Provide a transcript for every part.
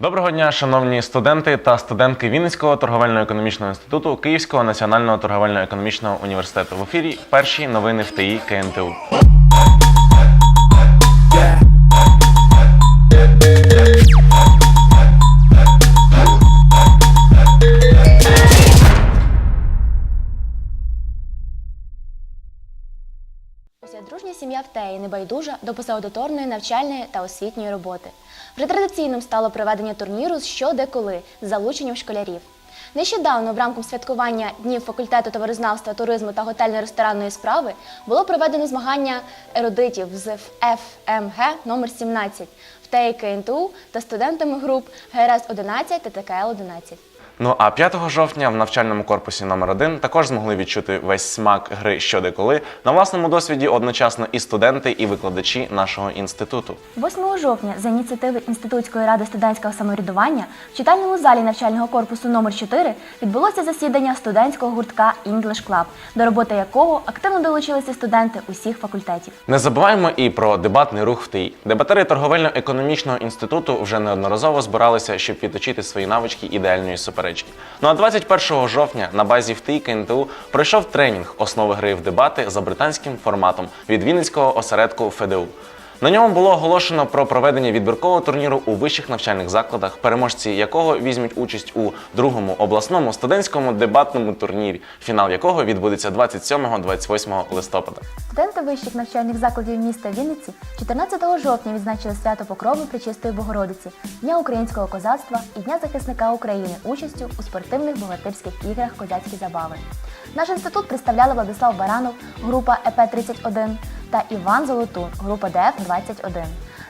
Доброго дня, шановні студенти та студентки Вінницького торговельно-економічного інституту Київського національного торговельно-економічного університету. В ефірі перші новини в ТІ КНТУ. Уся дружня сім'я Втеї небайдужа до позаудиторної навчальної та освітньої роботи. Вже традиційним стало проведення турніру з що де коли з залученням школярів. Нещодавно в рамках святкування Днів факультету товаризнавства, туризму та готельно-ресторанної справи було проведено змагання ерудитів з ФМГ номер 17 ВТЕї КНТУ та студентами груп ГРС 11 та ТКЛ 11. Ну а 5 жовтня в навчальному корпусі номер 1 також змогли відчути весь смак гри що де коли на власному досвіді одночасно і студенти, і викладачі нашого інституту. 8 жовтня за ініціативи Інститутської ради студентського самоврядування в читальному залі навчального корпусу номер 4 відбулося засідання студентського гуртка English Club, до роботи якого активно долучилися студенти усіх факультетів. Не забуваємо і про дебатний рух в ТІ. Дебатери торговельно-економічного інституту вже неодноразово збиралися, щоб відточити свої навички ідеальної суперечки. Ну а 21 жовтня на базі ВТІ КНТУ пройшов тренінг основи гри в дебати за британським форматом від Вінницького осередку ФДУ. На ньому було оголошено про проведення відбіркового турніру у вищих навчальних закладах, переможці якого візьмуть участь у другому обласному студентському дебатному турнірі, фінал якого відбудеться 27-28 листопада. Студенти вищих навчальних закладів міста Вінниці 14 жовтня відзначили свято Покрови Пречистої Богородиці, Дня українського козацтва і Дня захисника України участю у спортивних богатирських іграх Козацькі забави. Наш інститут представляли Владислав Баранов, група ЕП-31 та Іван Золотун, група ДФ-21.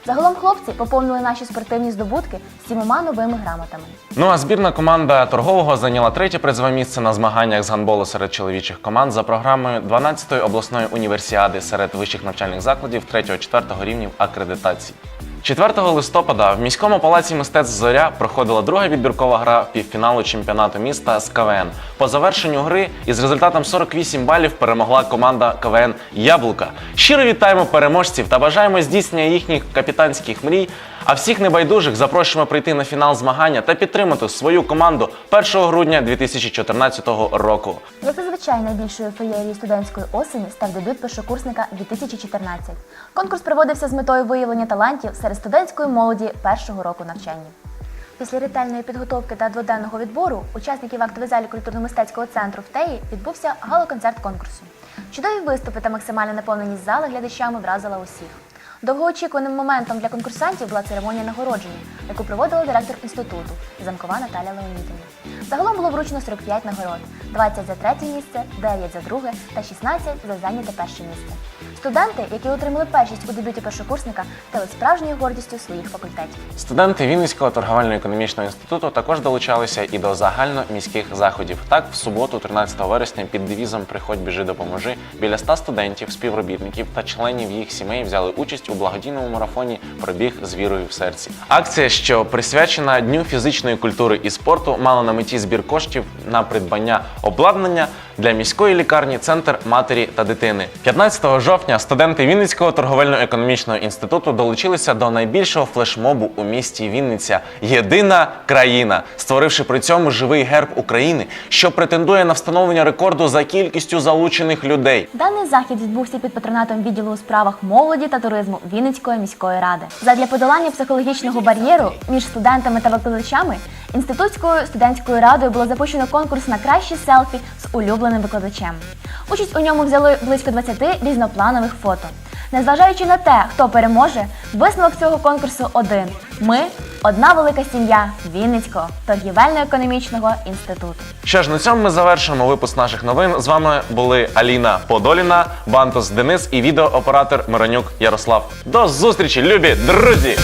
Загалом хлопці поповнили наші спортивні здобутки сімома новими грамотами. Ну а збірна команда торгового зайняла третє призове місце на змаганнях з гандболу серед чоловічих команд за програмою 12-ї обласної універсіади серед вищих навчальних закладів 3-4 рівнів акредитації. 4 листопада в міському палаці мистецтв Зоря проходила друга відбіркова гра півфіналу чемпіонату міста з КВН. По завершенню гри із результатом 48 балів перемогла команда КВН Яблука. Щиро вітаємо переможців та бажаємо здійснення їхніх капітанських мрій. А всіх небайдужих запрошуємо прийти на фінал змагання та підтримати свою команду 1 грудня 2014 року. Як зазвичай найбільшою феєрією студентської осені став дебют першокурсника 2014. Конкурс проводився з метою виявлення талантів серед студентської молоді першого року навчання. Після ретельної підготовки та дводенного відбору учасників актової залі культурно-мистецького центру ВТЕї відбувся гала-концерт конкурсу. Чудові виступи та максимальна наповненість зали глядачами вразила усіх. Довгоочікуваним моментом для конкурсантів була церемонія нагородження, яку проводила директор інституту Замкова Наталя Леонідівна. Загалом було вручено 45 нагород: 20 за третє місце, 9 за друге та 16 за зайняте перше місце. Студенти, які отримали першість у дебюті першокурсника, стали справжньою гордістю своїх факультетів. Студенти Вінницького торговельно-економічного інституту також долучалися і до загальноміських заходів. Так, в суботу, 13 вересня, під девізом Приходь, біжи, допоможи біля 100 студентів, співробітників та членів їх сімей взяли участь у благодійному марафоні Пробіг з вірою в серці. Акція, що присвячена Дню фізичної культури і спорту, мала на меті збір коштів на придбання обладнання для міської лікарні Центр матері та дитини. 15 жовтня студенти Вінницького торговельно-економічного інституту долучилися до найбільшого флешмобу у місті Вінниця Єдина країна, створивши при цьому живий герб України, що претендує на встановлення рекорду за кількістю залучених людей. Даний захід відбувся під патронатом відділу у справах молоді та туризму Вінницької міської ради. Задля подолання психологічного бар'єру між студентами та викладачами інститутською студентською радою було запущено конкурс на кращі селфі з улюбленим викладачем. Участь у ньому взяли близько 20 різнопланових фото. Незважаючи на те, хто переможе, висновок цього конкурсу один: ми одна велика сім'я Вінницького торгівельно-економічного інституту. Що ж, на цьому ми завершуємо випуск наших новин. З вами були Аліна Подоліна, Бантос Денис і відеооператор Миронюк Ярослав. До зустрічі, любі друзі!